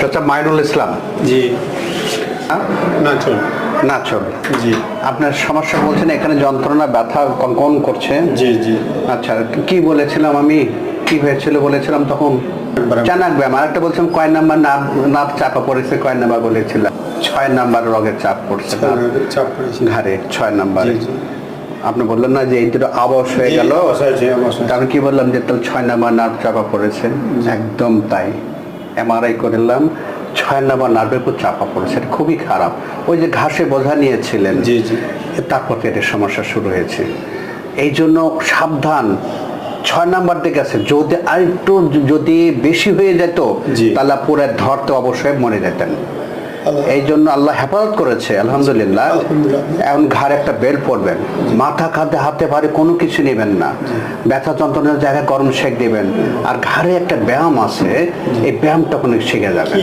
চাচা মাইনুল ইসলাম। জি। হ্যাঁ? না চল জি। আপনার সমস্যা বলছেন এখানে যন্ত্রণা ব্যথা কন করছে। জি জি। আচ্ছা কি বলেছিলাম আমি? কি হয়েছিল বলেছিলাম তখন? জানাক ব্যায়াম আরেকটা বলছিলাম কয় নাম্বার নাপ নাপ চাপা পড়েছে কয় নাম্বার বলেছিলাম? ছয় নাম্বার রগের চাপ পড়ছে। ঘাড়ে ছয় নাম্বারে। আপনি বললেন না যে এই দুটো আবশ হয়ে গেল। আমি কি বললাম যে তাহলে ছয় নাম্বার নার্ভ চাপা পড়েছে? একদম তাই। এমআরআই করলাম ছয় নম্বর নার্ভের উপর চাপা পড়ে সেটা খুবই খারাপ ওই যে ঘাসে বোঝা নিয়েছিলেন জি, জি। তারপর পেটের সমস্যা শুরু হয়েছে এই জন্য সাবধান ছয় নাম্বার দিকে আছে যদি আরেকটু যদি বেশি হয়ে যেত। তাহলে পুরো ধরতে অবশ্যই মরে যেতেন এই জন্য আল্লাহ হেফাজত করেছে আলহামদুলিল্লাহ। এখন ঘাড়ে একটা বেল্ট পরবেন। মাথা খাতে হাতে ভারে কোনো কিছু নেবেন না। ব্যথা যন্ত্রণার জায়গায় গরম শেক দেবেন। আর ঘাড়ে একটা ব্যায়াম আছে এই ব্যায়ামটা অনেক শিখে কি?